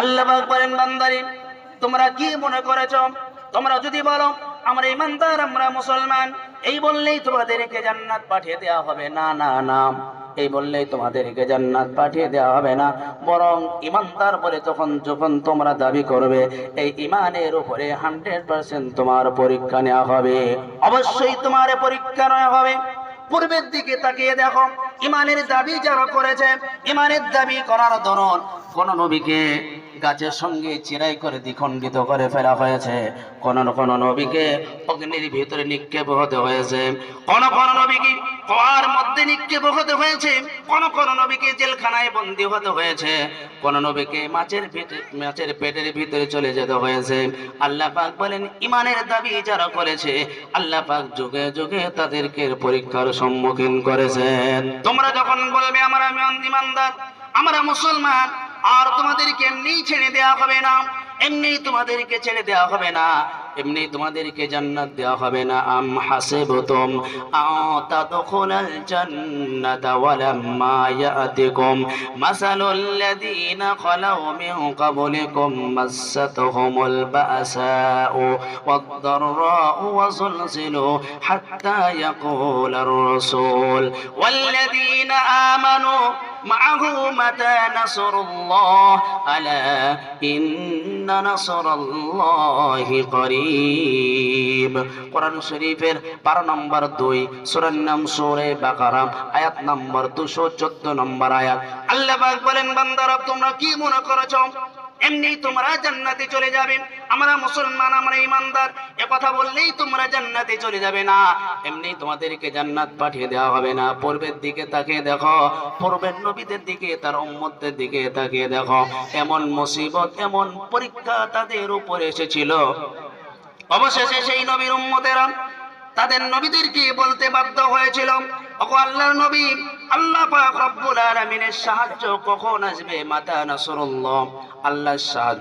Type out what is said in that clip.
আল্লাহ তোমরা কি মনে করেছ? তোমরা যদি বলো, আমরা ইমানদার, আমরা মুসলমান, এই বললেই তোমাদেরকে জান্নাত পাঠিয়ে দেওয়া হবে। না না না, এই বললেই তোমাদেরকে জান্নাত পাঠিয়ে দেওয়া হবে না। বরং ইমানদার বলে তখন যখন তোমরা দাবি করবে, এই ইমানের উপরে হান্ড্রেড পার্সেন্ট তোমার পরীক্ষা নেওয়া হবে। অবশ্যই তোমার পরীক্ষা নেওয়া হবে। পূর্বের দিকে তাকিয়ে দেখো ইমানের দাবি যারা করেছে ইমানের দাবি করার ধরন কোন নবীকে গাছের সঙ্গে চিরাই করে দ্বিখণ্ডিত করে ফেলা হয়েছে। কোন কোন নবীকে অগ্নির ভিতরে নিক্ষেপ হতে হয়েছে। কোন কোন নবীকে কুয়ার মধ্যে নিক্ষেপ হতে হয়েছে। কোন কোন নবীকে জেলখানায় বন্দী হতে হয়েছে। কোন নবীকে মাছের পেটে, মাছের পেটের ভিতরে চলে যেতে হয়েছে। আল্লাহ পাক বলেন, ইমানের দাবি যারা করেছে, আল্লাহ পাক যুগে যুগে তাদেরকে পরীক্ষার সম্মুখীন করেছেন। তোমরা যখন বলবে, আমরা ইমানদার, আমরা মুসলমান আর তোমাদেরকে এমনি ছেড়ে দেওয়া হবে না এমনি তোমাদেরকে ছেড়ে দেওয়া হবে না। এমনি তোমাদেরকে জান্নাত দেওয়া হবে না আম হাসিবতুম আতাদখুলাল জান্নাতা ওয়ালাম্মা ইয়াতিকুম মাসালুল লাযীনা খালাউ মিন ক্বাবলিকুম মাসাতহুমুল বাসাউ ওয়াদ-দাররাউ ওয়াযুলজিলু হাত্তা ইয়াকুলার রাসূল ওয়াল্লাযীনা আমানু معه متى نصر الله ألا إن نصر الله قريب কোরআন শরীফের বারো নম্বর দুই সুরার নাম সুরে বাকারাম আয়াত নম্বর দুশো চোদ্দ নম্বর আয়াত। আল্লাহ বলেন তোমরা কি মনে করেছ? এমনি তোমরা জান্নাতে চলে যাবে। আমরা মুসলমান, আমরা ইমানদার এ কথা বললেই তোমরা জান্নাতে চলে যাবে না। এমনি তোমাদেরকে জান্নাত পাঠিয়ে দেওয়া হবে না। পূর্বের দিকে তাকিয়ে দেখো, পূর্বের নবীদের দিকে, তার উম্মতদের দিকে তাকিয়ে দেখো। এমন মুসিবত, এমন পরীক্ষা তাদের উপরে এসেছিল। অবশেষে সেই নবীর উম্মতেরা তাদের নবীদেরকে বলতে বাধ্য হয়েছিল, ওগো আল্লাহর নবী, আল্লাহ পাক রব্বুল আলামিনের সাহায্য কখন আসবে মাতা নাসরুল্লাহ? আল্লাহর সাহায্য